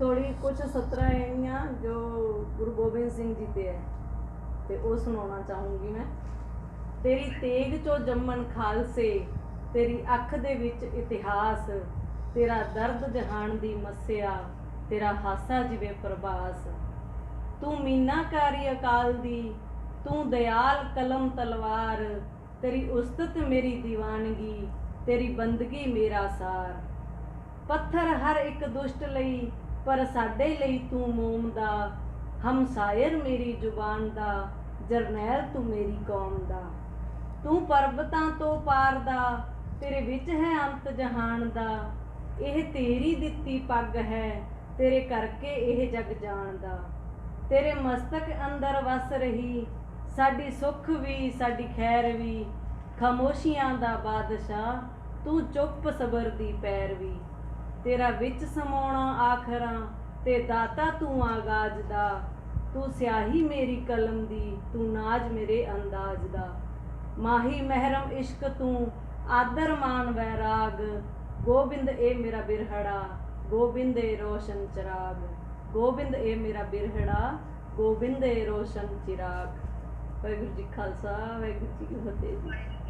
ਥੋੜੀ ਕੁਝ ਸਤਰਾਂ ਹੈਗੀਆਂ ਜੋ ਗੁਰੂ ਗੋਬਿੰਦ ਸਿੰਘ ਜੀ ਤੇ ਹੈ। ਤੇ ਉਹ ਸੁਣਾਉਣਾ ਚਾਹੂੰਗੀ ਮੈਂ। ਤੇਰੀ ਤੇਗ ਚੋਂ ਜੰਮਣ ਖਾਲਸੇ, ਤੇਰੀ ਅੱਖ ਦੇ ਵਿੱਚ ਇਤਿਹਾਸ, ਤੇਰਾ ਦਰਦ ਜਹਾਨ ਦੀ ਮੱਸਿਆ, ਤੇਰਾ ਹਾਸਾ ਜਿਵੇਂ ਪ੍ਰਭਾਸ। ਤੂੰ ਮੀਨਾਕਾਰੀ ਅਕਾਲ ਦੀ, ਤੂੰ ਦਿਆਲ ਕਲਮ ਤਲਵਾਰ, ਤੇਰੀ ਉਸਤਤ ਮੇਰੀ ਦੀਵਾਨਗੀ, ਤੇਰੀ ਬੰਦਗੀ ਮੇਰਾ ਸਾਰ। ਪੱਥਰ ਹਰ ਇੱਕ ਦੁਸ਼ਟ ਲਈ ਪਰ ਸਾਡੇ ਲਈ ਤੂੰ ਮੋਮ ਦਾ, ਹਮਸਾਇਰ ਮੇਰੀ ਜ਼ੁਬਾਨ ਦਾ, ਜਰਨੈਲ ਤੂੰ ਮੇਰੀ ਕੌਮ ਦਾ। ਤੂੰ ਪਰਬਤਾਂ ਤੋਂ ਪਾਰ ਦਾ, ਤੇਰੇ ਵਿੱਚ ਹੈ ਅੰਤ ਜਹਾਨ ਦਾ। ਇਹ ਤੇਰੀ ਦਿੱਤੀ ਪੱਗ ਹੈ, ਤੇਰੇ ਕਰਕੇ ਇਹ ਜਗ ਜਾਣਦਾ ਤੇਰੇ ਮਸਤਕ ਅੰਦਰ ਵਸ ਰਹੀ, ਸਾਡੀ ਸੁੱਖ ਵੀ, ਸਾਡੀ ਖੈਰ ਵੀ। ਖਾਮੋਸ਼ੀਆਂ ਦਾ ਬਾਦਸ਼ਾਹ, ਤੂੰ ਚੁੱਪ ਸਬਰ ਦੀ ਪੈਰਵੀ ਤੇਰਾ ਵਿੱਚ ਸਮਾਉਣਾ ਆਖਰਾਂ, ਤੇ ਦਾਤਾ ਤੂੰ ਆਗਾਜ਼ ਦਾ। ਤੂੰ ਸਿਆਹੀ ਮੇਰੀ ਕਲਮ ਦੀ, ਤੂੰ ਨਾਜ ਮੇਰੇ ਅੰਦਾਜ਼ ਦਾ। ਮਾਹੀ ਮਹਿਰਮ ਇਸ਼ਕ ਤੂੰ, ਆਦਰ ਮਾਨ ਵੈਰਾਗ ਗੋਬਿੰਦ ਏ ਮੇਰਾ ਬਿਰਹੜਾ, ਗੋਬਿੰਦ ਏ ਰੋਸ਼ਨ ਚਿਰਾਗ। ਗੋਬਿੰਦ ਏ ਮੇਰਾ ਬਿਰਹੜਾ, ਗੋਬਿੰਦ ਏ ਰੋਸ਼ਨ ਚਿਰਾਗ। ਵਾਹਿਗੁਰੂ ਜੀ ਖਾਲਸਾ, ਵਾਹਿਗੁਰੂ ਜੀ ਕੀ ਫਤਿਹ ਜੀ। ਵਾਹਿਗੁਰੂ ਜੀ ਕੀ ਫਤਿਹ